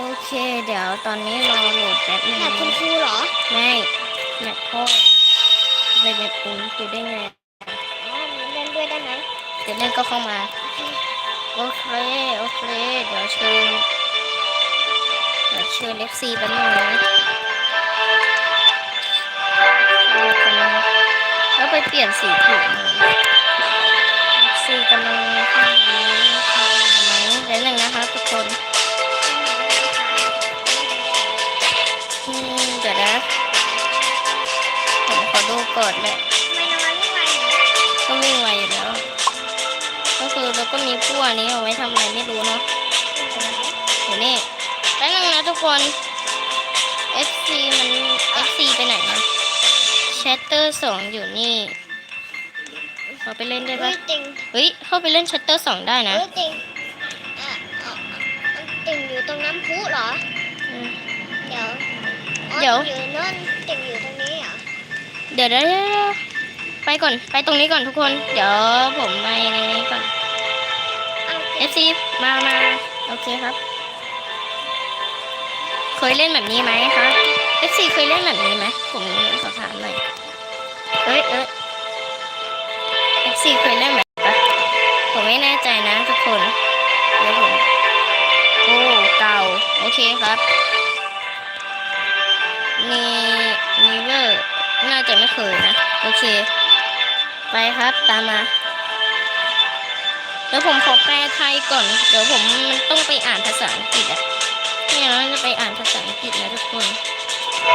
โอเค เดี๋ยวตอนนี้รอโหลดแป๊บนึงแมปคุณครูเหรอ ไม่แมปพ่อไปแมปคุณคือได้ไงอ๋อเล่นด้วยได้ไหมเดี๋ยวเล่นก็เข้ามา โอเค โอเค เดี๋ยวเชิญเดี๋ยวเชิญ FC แป๊บนึงนะแล้วไปเปลี่ยนสีผิวหน่อย FC กำลังเข้ามาเข้ามาไหมเดี๋ยวหนึ่งนะคะทุกคน ดูก่อนแหละทำไมนวันไม่ไหวก็วิ่งไวอยู่แล้ว ก็คือเราก็มีพวกนี้เอาไว้ทำอะไรไม่รู้เนาะอยู่นี่แป๊บนึงนะทุกคน FC มัน FC ไปไหนนะ Chatter สองอยู่นี่เขาไปเล่นได้เฮ้ปะยติงเฮ้ย เข้าไปเล่น Chatter สองได้นะเฮ้ยติงอะเอาเอาติงอยู่ตรงน้ำพุเหรออืมเดี๋ยวอ๋อเดี๋ยวติ่งอยู่โนั่นติงอยู่ตรงนี้ เหรอเดี๋ยวเดี๋ยวเดี๋ยวเดี๋ยวไปก่อน ไปตรงนี้ก่อนทุกคน เดี๋ยวผมไปในนี้ก่อนอ้าวติง FC มามาโอเคครับ เคยเล่นแบบนี้ไหมคะ FC เคยเล่นแบบนี้ไหมผมขอถามหน่อยเอ้ยเอ้ย FC เคยเล่นแบบนี้ปะผมไม่แน่ใจนะทุกคนเดี๋ยวผมโอ้เก่าโอเคครับนีนีเวอร์ น่าจะไม่เคยนะ โอเค ไปครับตามมาเดี๋ยวผมขอแปลไทยก่อน เดี๋ยวผมมันต้องไปอ่านภาษาอังกฤษอะไม่งั้นจะไปอ่านภาษาอังกฤษนะทุกคน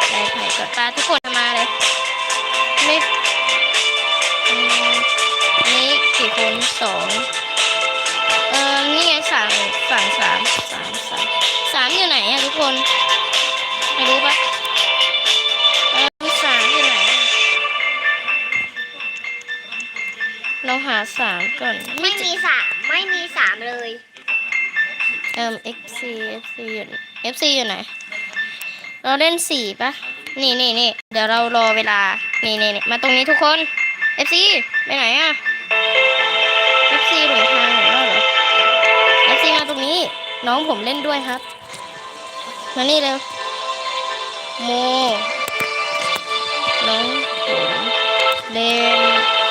แปลไทยก่อนตาทุกคนมาเลยไม่นี่กี่คนสองเออนี่ไงสามฝั่งสามสามสามสามอยู่ไหนอะทุกคน ไม่รู้ปะ เราหาสามก่อนไม่มีสามไม่มีสามเลยเอ่อ FC FC อยู่ FC อยู่ไหน เราเล่นสี่ปะนี่นี่นี่เดี๋ยวเรารอเวลา นี่นี่นี่มาตรงนี้ทุกคน FC ไปไหนอะ FC หลงทางหรือว่าเหรอ FC มาตรงนี้ น้องผมเล่นด้วยครับ มานี่เร็ว โม น้องผมเล่น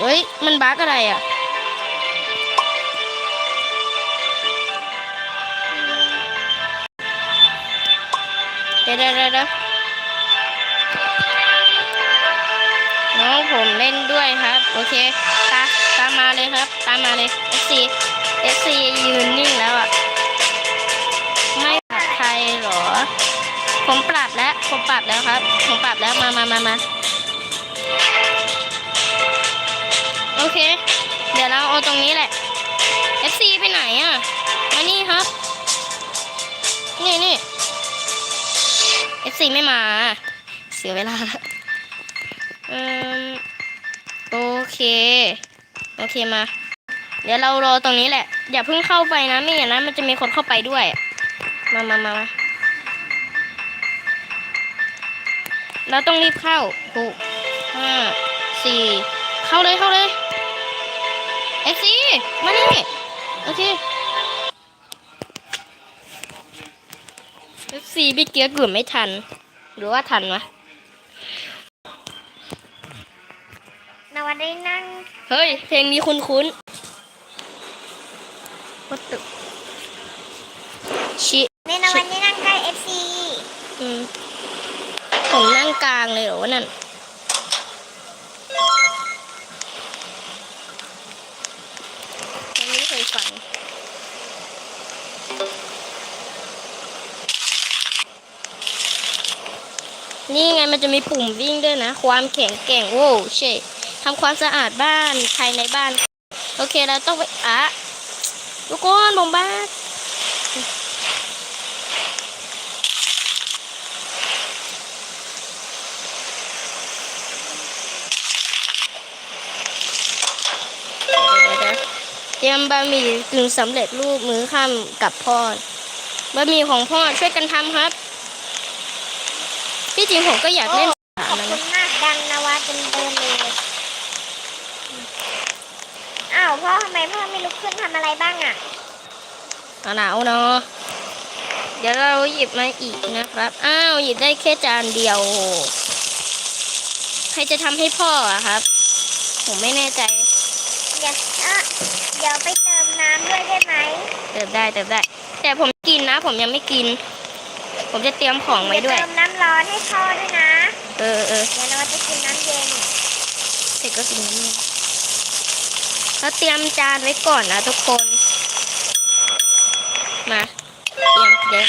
เฮ้ย มันบั๊กอะไรอะเดี๋ยวเดี๋ยวเดี๋ยวเดี๋ยวน้องผมเล่นด้วยครับ โอเค ตาตามมาเลยครับ ตามมาเลย FC FC ยืนนิ่งแล้วอะ ไม่ปลอดภัยเหรอ ผมปรับแล้ว ผมปรับแล้วครับ ผมปรับแล้ว มามามามา เค เดี๋ยวเราเอาตรงนี้แหละ FC ไปไหนอะ มานี่ครับ นี่นี่ FC ไม่มา เสียเวลาล้วเอืมโอเค โอเคมา เดี๋ยวเรารอตรงนี้แหละ อย่าเพิ่งเข้าไปนะ ไม่อย่างนั้นมันจะมีคนเข้าไปด้วย มามามามาเราต้องรีบเข้าหกห้าสี่เข้าเลยเข้าเลย เอ็กซี่มานี่โอเคเอ็กซี่พี่เกียร์เกือบไม่ทัน หรือว่าทันวะนวันได้นั่ง เฮ้ย เพลงนี้คุ้นคุ้นวัตถุชิในนวันได้นั่งใกล้ FC อืมผมนั่งกลางเลยเหรอวะนั่นยังไม่เคยฟัง นี่ไงมันจะมีปุ่มวิ่งด้วยนะ ความแข็งแกร่งโว้เชยทำความสะอาดบ้านภายในบ้าน โอเคเราต้องไปอะทุกคนผมบ้านเดี๋ยวๆๆเตรียมบะหมี่กึ่งสำเร็จรูปมื้อค่ำกับพ่อบะหมี่ของพ่อช่วยกันทำครับ ที่จริงผมก็อยากเล่นขสาอบมนะคุณมากดังนวาจนเดินเลยอ้าวาวพ่อทำไมพ่อไม่ลุกขึ้นทำอะไรบ้างอะหนาวเนาะเดี๋ยวเราหยิบมาอีกนะครับ อ้าวหยิบได้แค่จานเดียว ใครจะทำให้พ่ออะครับ ผมไม่แน่ใจ เดี๋ยวเอ่อเดี๋ยวไปเติมน้ำด้วยได้ไหม เติมได้เติมได้ แต่ผมกินนะ ผมยังไม่กิน ผมจะเตรียมของไว้ด้วยเดี๋เติมน้ำร้อนให้พ่อด้วยนะ เออเออเดี๋ยวเราจะกินน้ำเย็นเสร็จก็กินน้ำนี่แล้วเตรียมจานไว้ก่อนนะทุกคน มาเตรียมเดิน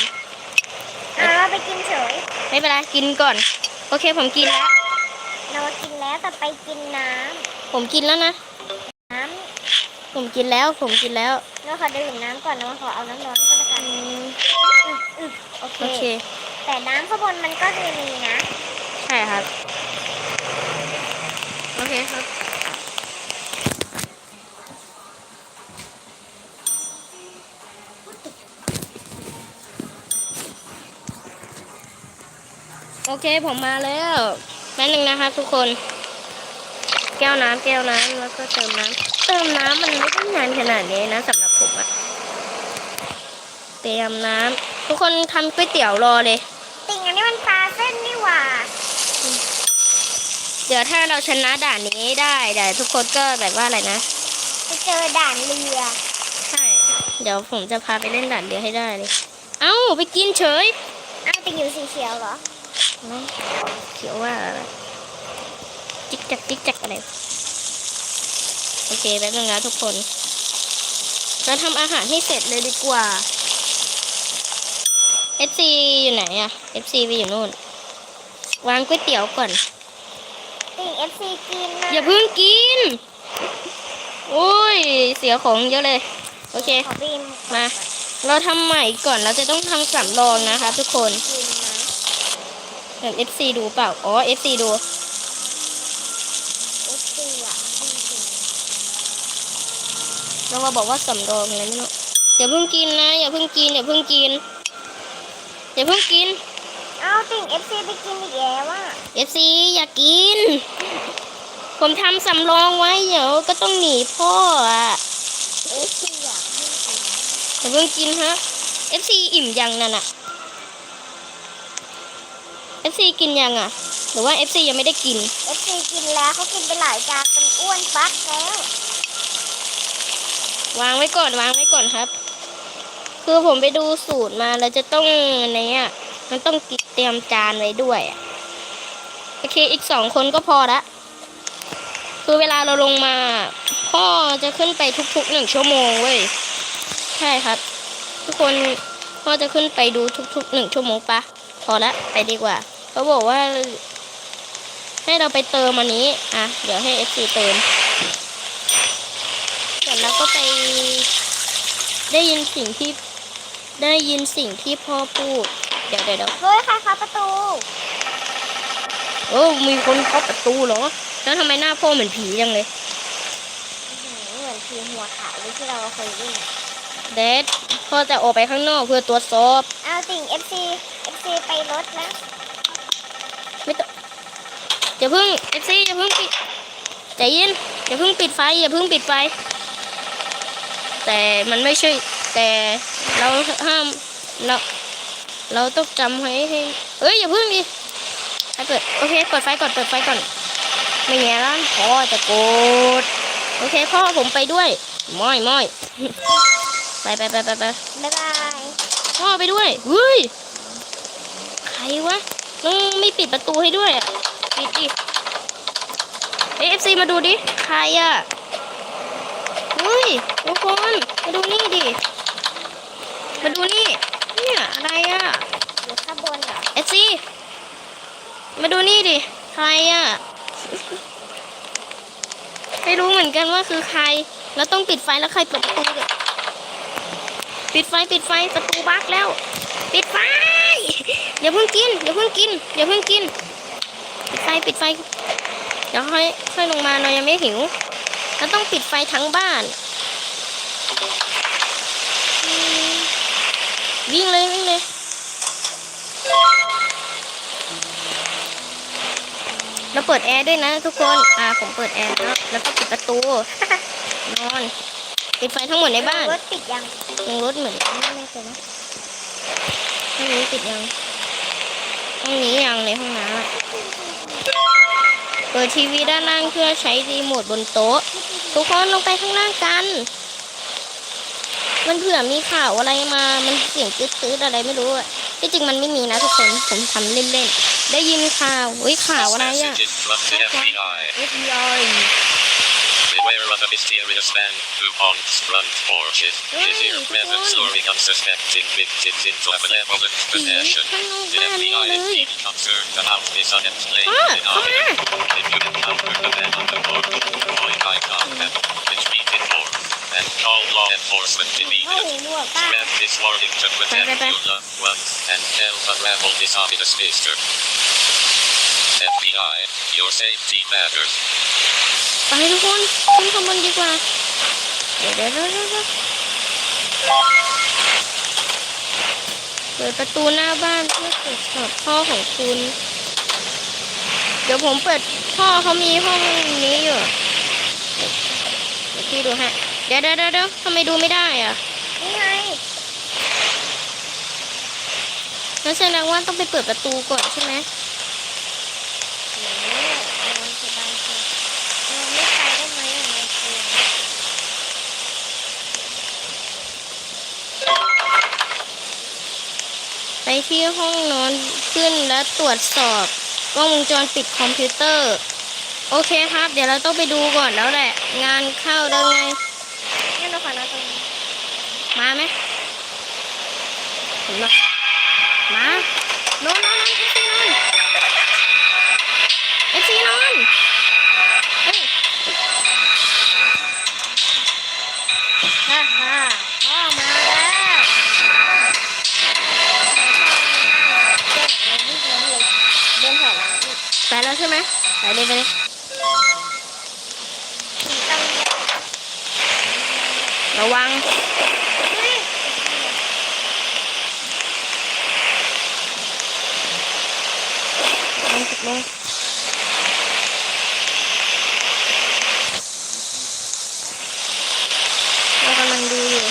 เอาเราไปกินเฉย ไม่เป็นไรกินก่อน โอเคผมกินแล้ว เรากินแล้วแต่ไปกินน้ผมกินแล้วนะำน้ผมกินแล้ว ผมกินแล้วำเราขอดื่มน้ำก่อนนะขอเอาน้ำร้อนก็แล้วกันอึบโอเคโอเค แต่น้ำข้างบนมันก็จะมีนะ ใช่ครับ โอเคครับ โอเคผมมาแล้วแป๊บนึงนะครับทุกคน แก้วน้ำแก้วน้ำแล้วก็เติมน้ำเติมน้ำมันไม่ต้องนานขนาดนี้นะสำหรับผมอะเตรียมน้ำทุกคนทำก๋วยเตี๋ยวรอเลย ติ่งอันนี้มันปลาเส้นนี่หว่า เดี๋ยวถ้าเราชนะด่านนี้ได้เดี๋ยวทุกคนก็แบบว่าอะไรนะไปเจอด่านเรือใช่เดี๋ยวผมจะพาไปเล่นด่านเดียวให้ได้เลยเอ้าไปกินเฉยอ้าวติ่งอยู่สีเขียวเหรอน้องเขียวว่าอะไรจิกจักจิกจักอะไรโอเคแป๊บนึงนะทุกคนเราทำอาหารให้เสร็จเลยดีกว่า FC อยู่ไหนอะ FC ไปอยู่นู่น วางก๋วยเตี๋ยวก่อน ติ่ง FC กินนะอย่าเพิ่งกิน โอ้ย เสียของเยอะเลย โอเค ขอบีมมา เราทำใหม่ก่อนเราจะต้องทำสำรองนะคะทุกคนกินนะเห็น FC ดูเปล่า อ๋อ FC ดู FC อะจริงแล้วมาบอกว่าสำรองอะไรไม่รู้อย่าเพิ่งกินนะ อย่าเพิ่งกิน อย่าเพิ่งกิน อย่าเพิ่งกิน ๆอ้าวติ่ง FC ไปกินอีกแล้วอะ FC อย่ากิน ผมทำสำรองไว้เดี๋ยวก็ต้องหนีพ่ออะ FC อยากให้กินอย่าเพิ่งกินฮะ FC อิ่มยังนั่นอะ FC กินยังอะ หรือว่า FC ยังไม่ได้กิน FC กินแล้วเขากินไปหลายจานเป็นอ้วนฟักแล้ว วางไว้ก่อนวางไว้ก่อนครับ คือผมไปดูสูตรมาเราจะต้องอันนี้อะมันต้องกิ เตรียมจานไว้ด้วยอะโอเคอีกสองคนก็พอละ คือเวลาเราลงมา พ่อจะขึ้นไปทุกๆหนึ่งชั่วโมงเว้ย ใช่ครับ ทุกคนพ่อจะขึ้นไปดูทุกๆหนึ่งชั่วโมงปะพอละไปดีกว่า เขาบอกว่า ให้เราไปเติมอันนี้ อะ เดี๋ยวให้เอฟซีเติมเสร็จแล้วก็ไปได้ยินสิ่งที่ได้ยินสิ่งที่พ่อพูด เดี๋ยวเดี๋ยวเดี๋ยวเฮ้ยใครเคาะประตู โอ้มีคนเคาะประตูเหรอ แล้วทำไมหน้าพ่อเหมือนผีจังเลยอื้อหือเหมือนทีมหัวขาวเลยที่เราเคยเล่นเดดพ่อจะออกไปข้างนอกเพื่อตรวจสอบเอาติ่ง FC FC ไปรถแล้วไม่ต้องอย่าเพิ่งเอฟซีอย่าเพิ่งปิดใจเย็นอย่าเพิ่งปิดไฟอย่าเพิ่งปิดไฟแต่มันไม่ใช่แต่เราห้ามเรา เราต้องจำให้ให้เอ้ยอย่าเพิ่งดิให้เปิดโอเคเปิดไฟก่อนเปิดไฟก่อน ไม่งั้นร้านพ่อจะโกรธโอเคพ่อผมไปด้วยม้อยม้อยไปไปไปไปไปบ๊ายบายพ่อไปด้วยเฮ้ยใครวะต้องไม่ปิดประตูให้ด้วยอะปิดดิเอฟซีมาดูดิใครอะเฮ้ยทุกคนมาดูนี่ดิมาดูนี่เนี่ยอะไรอะ อยู่ ข้างบนเหรอ เอซี่มาดูนี่ดิ ใครอะไม่รู้เหมือนกันว่าคือใคร แล้วต้องปิดไฟแล้วใครเปิดประตูเนี่ยปิดไฟปิดไฟประตูบักแล้ว ปิดไฟอย่าเพิ่งกินอย่าเพิ่งกินอย่าเพิ่งกิน ปิดไฟปิดไฟเดี๋ยวค่อยค่อยลงมาเรายังไม่หิวเราต้องปิดไฟทั้งบ้าน วิ่งเลยวิ่งเลย เราเปิดแอร์ด้วยนะทุกคน อ่าผมเปิดแอร์แล้วแล้วก็ปิดประตู นอน ปิดไฟทั้งหมดในบ้านรถติดยังยังรถเหมือนกันไม่แน่ใจนะห้องนี้ปิดยังห้องนี้ยังเลยห้องน้ำอะเปิดทีวีด้านล่างเพื่อใช้รีโมทบนโต๊ะ ทุกคนลงไปข้างล่างกัน มันเผื่อมีข่าวอะไรมา มันเสียงตืดๆอะไรไม่รู้อะที่จริงมันไม่มีนะทุกคน ผมทำเล่นๆ ได้ยินข่าวอุ้ยข่าวอะไร This อะ message is from the FBI. FBI Beware of a mysterious man who haunts front porches. His Hey, ear-presence boy. luring unsuspecting victims into a benevolent possession. Hello, The FBI Manny. is being concerned about this unexplained Ah, phenomenon. come If you encounter the man on the road, avoid eye contact, retreat in force, and call law enforcement เข้า immediately. หูหนวกป้า Spread this warning to protect Bye, bye, bye. your loved ones and help unravel this ominous mystery. FBI, your safety matters. ไปทุกคนขึ้นข้างบนดีกว่าเดี๋ยวเดี๋ยวเดี๋ยวเดี๋ยวเดี๋ยวเปิดประตูหน้าบ้านเพื่อตรวจสอบพ่อของคุณ เดี๋ยวผมเปิดพ่อเขามีห้องนี้อยู่เดี๋ยวพี่ดูฮะ เดี๋ยวเดี๋ยวเดี๋ยวเดี๋ยวทำไมดูไม่ได้อะนี่ไงนั่นแสดงว่าต้องไปเปิดประตูก่อนใช่ไหม โอ้โหนอนสบายจังนอนไม่ไปได้ไหมอะในคืน ไป ที่ห้องนอนขึ้นและตรวจสอบกล้องวงจรปิดคอมพิวเตอร์ โอเคครับ เดี๋ยวเราต้องไปดูก่อนแล้วแหละ งานเข้าได้ไงงั้นเราขอนะตรงนี้มาไหมมาโนมานโนนอนน ไปเลยไปเลยต้องระวังลงลงเรากำลังดูอยู่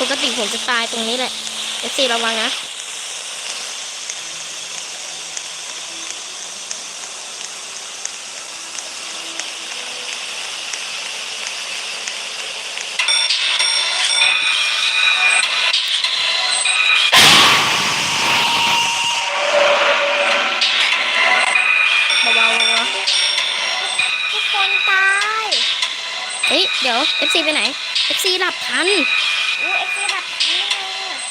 ปกติผมจะตายตรงนี้แหละ เอฟซีระวังนะเบาๆเบาทุกคนตายเฮ้ย เดี๋ยว FC ไปไหน FC หลับทัน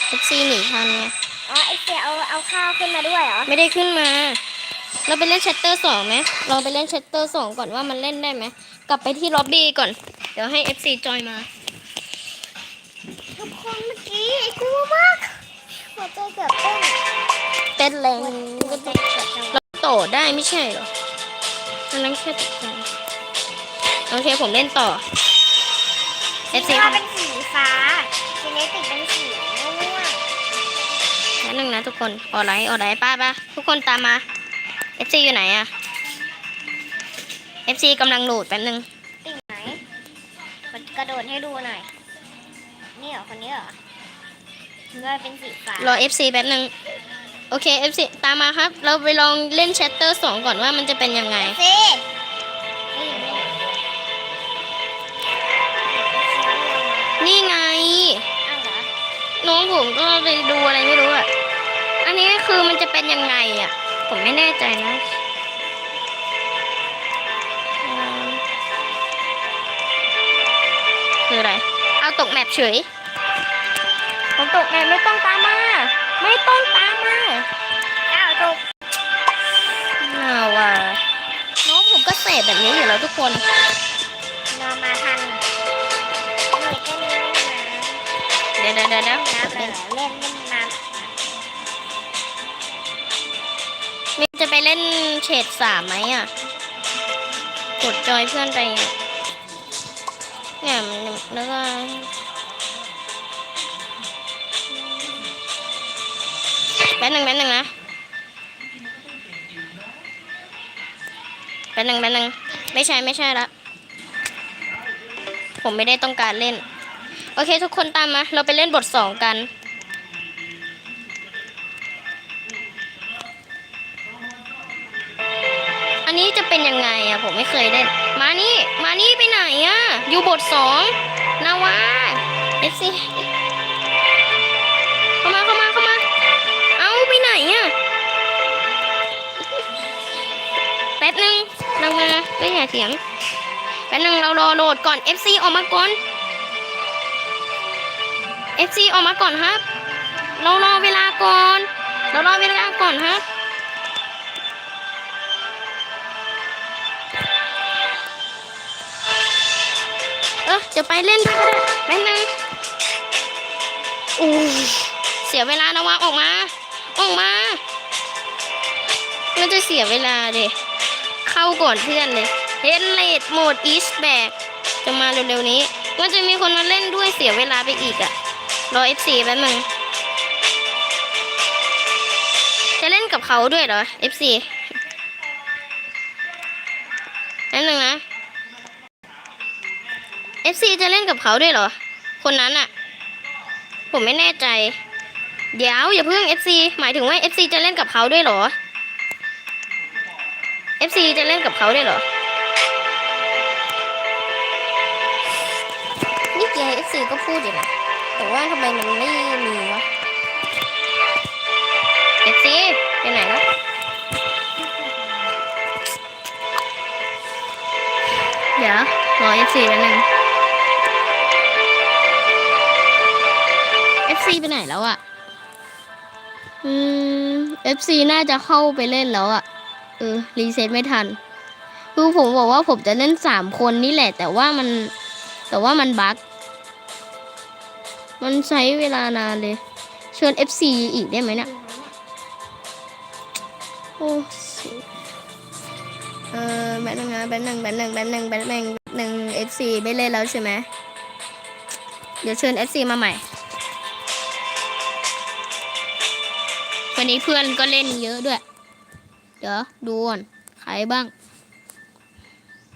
อะ FC หนีทันไง อ๋อเอ็กซี่เอาเอาข้าวขึ้นมาด้วยเหรอ ไม่ได้ขึ้นมา เราไปเล่นชัตเตอร์สองไหมลองไปเล่นชัตเตอร์สองก่อนว่ามันเล่นได้ไหม กลับไปที่ล็อบบี้ก่อน เดี๋ยวให้ FC จอยมา ทุกคนเมื่อกี้กลัวมากหัวใจเกือบเต้นเต้นแรงหัวใจเกือบจะเราโตได้ไม่ใช่เหรออันนั้นแค่ตกใจโอเคผมเล่นต่อ FC สีฟ้าเป็น นึงนะทุกคนออไลท์ออไลท์ป้าป้าทุกคนตามมา FC อยู่ไหนอะ FC กำลังโหลดแป๊บนึงติดไหนกระโดดให้ดูหน่อย นี่เหรอคนนี้เหรอว่าเป็นสีฟ้ารอ FC แป๊บนึง โอเค FC ตามมาครับ เราไปลองเล่น Chatter 2ก่อนว่ามันจะเป็นยังไงสินี่นี่นี่ไงอ้าวเหรอน้องผมก็ไปดูอะไรไม่รู้อะอั นนี้คือมันจะเป็นยังไงอะผมไม่แน่ใจนะอืมคืออะไร เอาตกแมปเฉย ผมตกแมปไม่ต้องตามมา ไม่ต้องตามมาอ้าวถูกน่าว่าน้องผมก็เสพแบบนี้อยู่แล้วทุกคนนอนมาทันนี่แค่นี้ไม่นานเดี๋ยวเดี๋ยวเดี๋ยวเดี๋ยวน้ำเลยเหรอเล่นเล่น ไปเล่นเฉดสามไหมอะ กดจอยเพื่อนไป เนี่ยแล้วก็แป๊บหนึ่งแป๊บหนึ่งนะป๊บนึงแป๊บนึงไม่ใช่ไม่ใช่ละผมไม่ได้ต้องการเล่น โอเคทุกคนตามมา เราไปเล่นบทสองกัน นี้จะเป็นยังไงอะผมไม่เคยเล่น มานี่ มานี่ไปไหนอะอยู่บทสองนาวาเอฟซีเข้ามาเข้ามาเข้ามา เอาไปไหนอะแป๊บนึงเรามาไม่อย่าเสียงแป๊บนึงเรารอโหลดก่อน FC ออกมาก่อน FC ออกมาก่อนครับ เรารอเวลาก่อน เรารอเวลาก่อนครับ เออจะไปเล่นด้วยก็ได้แป๊บนึงอู้เสียเวลานะวะออกมา ออกมามันจะเสียเวลาเดยเข้าก่อนเพื่อนเลยเฮดเลดโหมดอีสแบกจะมาเร็วๆนี้มันจะมีคนมาเล่นด้วยเสียเวลาไปอีกอะรอ F4 แป๊บนึงจะเล่นกับเขาด้วยเหรอ F4 แป๊บนึงนะ FC จะเล่นกับเขาด้วยเหรอ คนนั้นอะผมไม่แน่ใจ เดี๋ยวอย่าเพิ่ง FC หมายถึงว่า FC จะเล่นกับเขาด้วยเหรอ FC จะเล่นกับเขาด้วยเหรอ นี่เกียร์ FC ก็พูดอยู่นะ แต่ว่าทำไมมันไม่มีวะ FC ไปไหนแล้วเดี๋ยวรอ FC แป๊บนึง แล้วอะอืม FC น่าจะเข้าไปเล่นแล้วอะเออ รีเซ็ตไม่ทัน คือผมบอกว่าผมจะเล่นสามคนนี่แหละ แต่ว่ามัน แต่ว่ามันบั๊กมันใช้เวลานานเลยเชิญ FC อีกได้ไหมเนี่ยโอ้เออแบนหนึ่งนะแบนหนึ่งแบนหนึ่งแบนหนึ่งแบนหนึ่งหนึ่ง FC ไม่เล่นแล้วใช่ไหมเดี๋ยวเชิญ FC มาใหม่ วันนี้เพื่อนก็เล่นเยอะด้วย เดี๋ยวดูก่อนใครบ้าง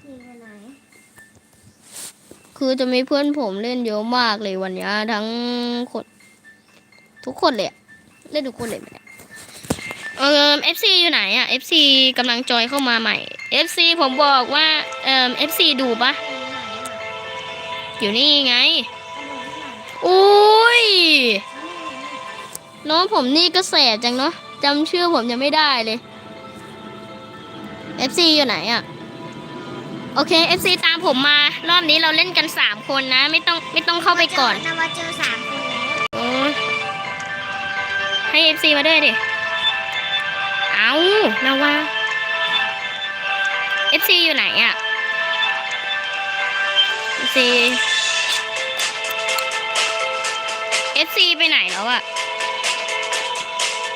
มีไปไหนคือจะมีเพื่อนผมเล่นเยอะมากเลยวันนี้ทั้งคนทุกคนเลยอะเล่นทุกคนเลยไหมเนี่ยเออ FC อยู่ไหนอะ FC กำลังจอยเข้ามาใหม่ FC ผมบอกว่าเอ่อ FC ดูปะมีไหนอะอยู่นี่ไงกระโดดที่ไหนอุ้ย นี่น้องผมนี่ก็แสบจังเนาะจำชื่อผมยังไม่ได้เลย FC อยู่ไหนอะโอเค FC ตามผมมารอบนี้เราเล่นกันสามคนนะ ไม่ต้องไม่ต้องเข้าไปก่อนนว่าเจอสามคนแล้วโอ้ยให้ FC มาด้วยดิ เอานาวา FC อยู่ไหนอะ FC FC ไปไหนแล้วอะ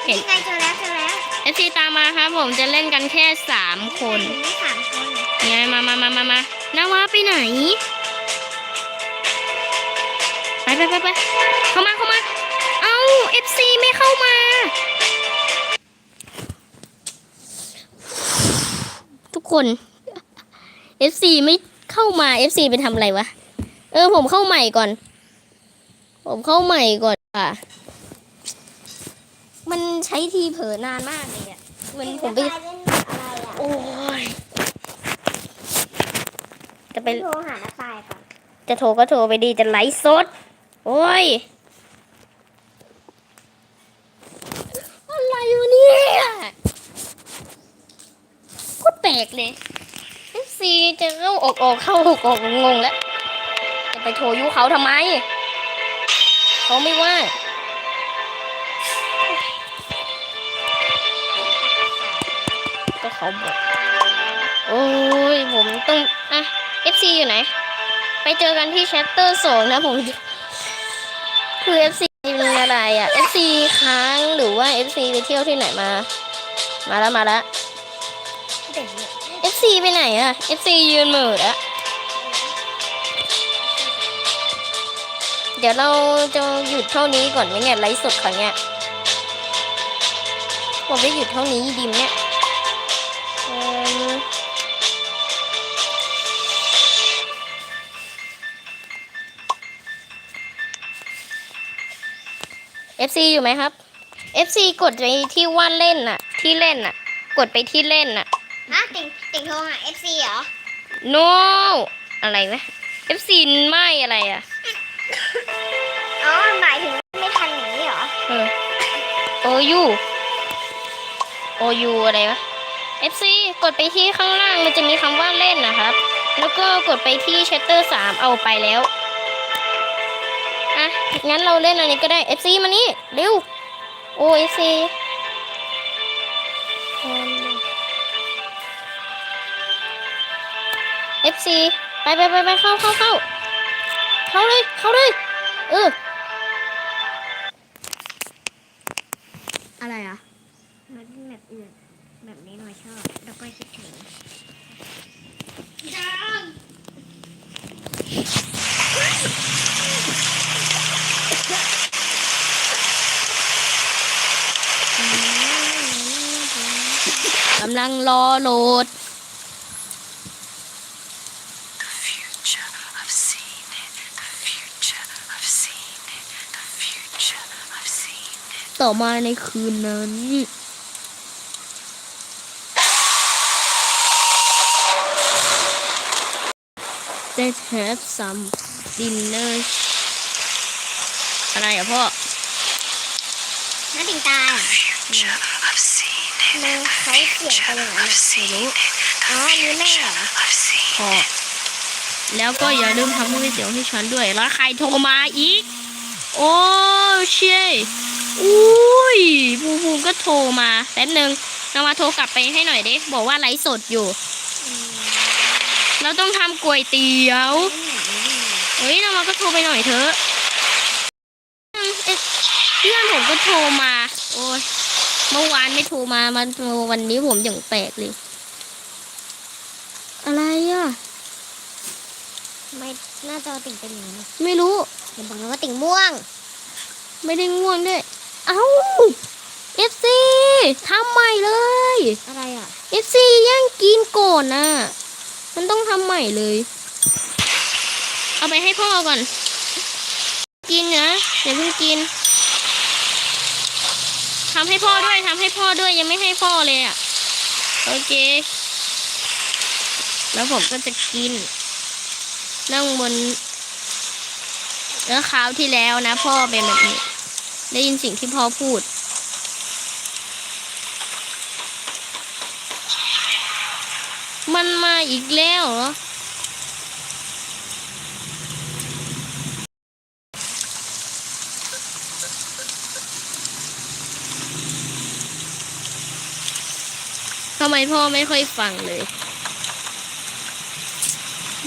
เห็น นี่ไงเจอแล้วเจอแล้ว FC ตามมาครับผมจะเล่นกันแค่สามคนถึงได้สามคนไงมามามามามานาวาไปไหน ไปไปไปไปเข้ามาเข้ามา เอ้า FC ไม่เข้ามา ทุกคน FC ไม่เข้ามา FC ไปทำอะไรวะ เออผมเข้าใหม่ก่อน ผมเข้าใหม่ก่อนค่ะ มันใช้ทีเผลอนานมากเลยอะมันผมไปเล่นอะไรอะโอ้ยจะไปโทรหาน้าตายก่อนจะโทรก็โทรไปดีจะไลฟ์สด โอ้ยอะไรวะเนี่ยโคตรแปลกเลยเอฟซีจะเข้าออกออกเข้าออกออกงงแล้ว จะไปโทรยุเขาทำไม เขาไม่ว่าง ก็เขาบอก โอ้ยผมต้องอะ FC อยู่ไหน ไปเจอกันที่แชปเตอร์สองนะผม คือ FC มีอะไรอะ FC ค้างหรือว่า FC ไปเที่ยวที่ไหนมา มาแล้วมาแล้วเด็กเนี่ย FC ไปไหนอะ FC ยืนเหม่อแล้วเดี๋ยวเราจะหยุดเท่านี้ก่อนไหมเนี่ยไลฟ์สดครั้งเนี้ยผมได้หยุดเท่านี้ดีไหมเนี่ย FC อยู่ไหมครับ FC กดไปที่ว่าเล่นน่ะ ที่เล่นน่ะ กดไปที่เล่นน่ะฮะติ่งติ่งโทรหา FC เหรอ no อะไรนะ FC ไม่อะไรอะ อ๋อหมายถึงไม่ทันอย่างนี้เหรอ เออ OU OU อะไรวะ FC กดไปที่ข้างล่างมันจะมีคำว่าเล่นนะครับ แล้วก็กดไปที่ Shutter 3 เอาไปแล้วอะ งั้นเราเล่นอันนี้ก็ได้ FC มานี่เร็ว โอ้ FC FC ไปไปไปไปเข้าเข้าเข้าเข้าเลยเข้าเลยเอออะไรอะมันแบบอื่น แบบนี้หน่อยชอบ แล้วก็คิดถึงจัง กำลั งรอโหลด ต่อมาในคืนนั้นได้ have some dinner อะไรอะพ่อน้าติงตาย มันเขาเสียงไปอย่างนั้น I've อะ seen it. อ๋ออันนี้แม่เหรอ I've seen พอแล้วก็อย่าลืมทำมือเสียงให้ฉันด้วย แล้วใครโทรมาอีก โอ้เช่อุ้ยภูภูก็โทรมาแป๊บนึงเรามาโทรกลับไปให้หน่อยดิบอกว่าไลฟ์สดอยู่ เราต้องทำก๋วยเตี๋ยวเฮ้ยเรามาก็โทรไปหน่อยเถอะอืมเอ๊ะเพื่อนผมก็โทรมา โอ้ย เมื่อวานไม่โทรมามาโทรวันนี้ผมอย่างแปลกเลย อะไรอะ ไม่น่าจะติ่งเป็นอย่างนี้ไม่รู้เดี๋ยวบอกเลยว่าติ่งม่วง ไม่ได้ง่วงด้วย เอ้า FC ทำใหม่เลย อะไรอะ FC แย่งกินก่อนน่ะ มันต้องทำใหม่เลย เอาไปให้พ่อก่อน กินนะอย่าเพิ่งกิน ทำให้พ่อด้วยทำให้พ่อด้วยยังไม่ให้พ่อเลยอะ โอเค แล้วผมก็จะกิน นั่งบนแล้วคราวที่แล้วนะ พ่อเป็นแบบนี้ ได้ยินสิ่งที่พ่อพูด มันมาอีกแล้วเหรอำไมพ่อไม่ค่อยฟังเลย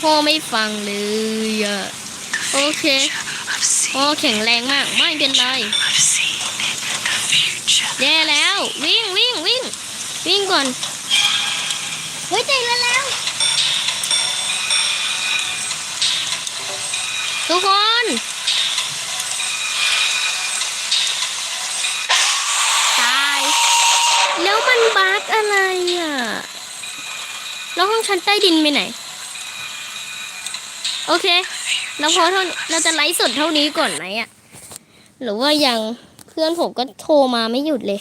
พ่อไม่ฟังเลยอะโอเค I've seen พ่อแข็งแรงมาก ไม่เป็นไร I've seen it. The future. แย่แล้ว วิ่งวิ่งวิ่ง วิ่งก่อน เฮ้ยใจแล้วแล้ว ทุกคน ตาย แล้วมันบั๊กอะไรอะ แล้วห้องชั้นใต้ดินไปไหน โอเค แล้วพอเท่าเราจะไลฟ์สดเท่านี้ก่อนไหมอะหรือว่ายังเพื่อนผมก็โทรมาไม่หยุดเลย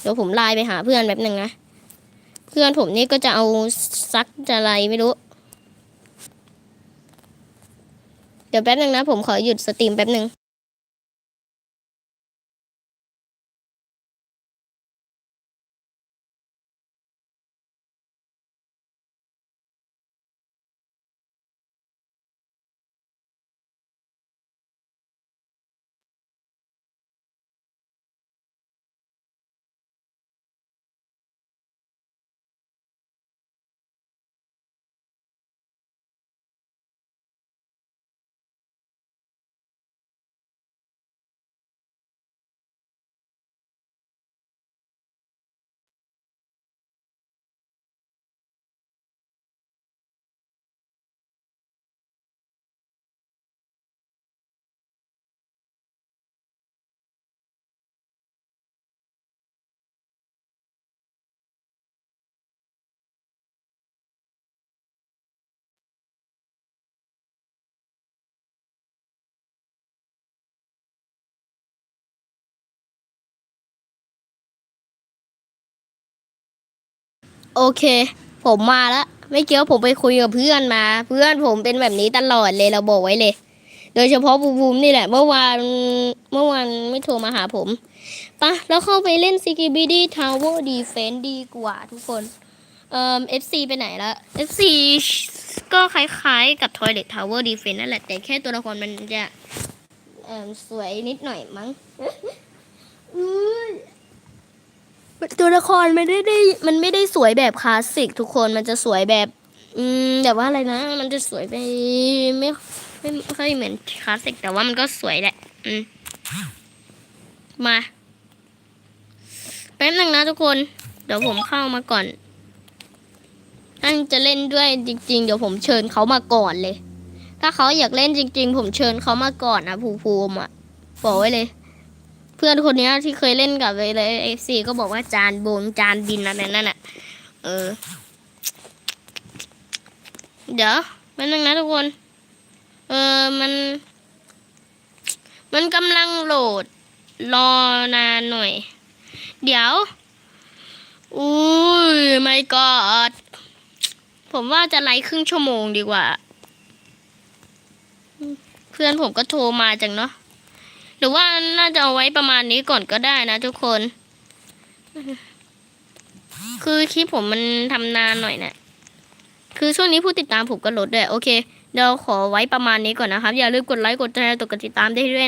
เดี๋ยวผมไลน์ไปหาเพื่อนแบบหนึ่งนะ เพื่อนผมนี่ก็จะเอาซักจะอะไรไม่รู้ เดี๋ยวแป๊บหนึ่งนะ ผมขอหยุดสตรีมแป๊บหนึ่ง โอเค ผมมาแล้วไม่เกี่ยวผมไปคุยกับเพื่อนมา เพื่อนผมเป็นแบบนี้ตลอดเลยเราบอกไว้เลย โดยเฉพาะบูบูมนี่แหละ เมื่อวานเมื่อวานไม่โทรมาหาผมปะแล้วเข้าไปเล่น s ิกิบิดี้ทาวเวอร์ดีเฟนดีกว่าทุกคนเอ่อ FC ไปไหนละ FC ก็คล้ายๆกับ Toilet Tower Defense นั่นแหละ แต่แค่ตัวละครมันจะเอ่อสวยนิดหน่อยมั้ง ตัวละครไม่ได้ได้ มันไม่ได้สวยแบบคลาสสิกทุกคนมันจะสวยแบบ อืมแบบว่าอะไรนะ มันจะสวยไปไม่ไม่ไม่ค่อยเหมือนคลาสสิกแต่ว่ามันก็สวยแหละอืมมาแป๊บนึงนะทุกคน เดี๋ยวผมเข้ามาก่อนถ้าจะเล่นด้วยจริง ๆ เดี๋ยวผมเชิญเขามาก่อนเลย ถ้าเขาอยากเล่นจริง ๆ ผมเชิญเขามาก่อนนะภูภูมิอะบอกไว้เลย พื่อนคนนี้ที่เคยเล่นกับเลยเอฟซีก็บอกว่าจานบนจานบินอะไรนั่นอะ เออ เดี๋ยวแป๊บนึงนะทุกคน เออมัน มันกำลังโหลดรอนานหน่อย เดี๋ยว อุ้ยไม่กอด ผมว่าจะไลฟ์ครึ่งชั่วโมงดีกว่า เพื่อนผมก็โทรมาจังเนาะ หรือว่าน่าจะเอาไว้ประมาณนี้ก่อนก็ได้นะทุกคน คือคลิปผมมันทำนานหน่อยนะคือช่วงนี้ผู้ติดตามผมก็ลดด้วย โอเค เดี๋ยวขอไว้ประมาณนี้ก่อนนะครับ อย่าลืมกดไลค์ กดแชร์กดติดตามได้ด้วย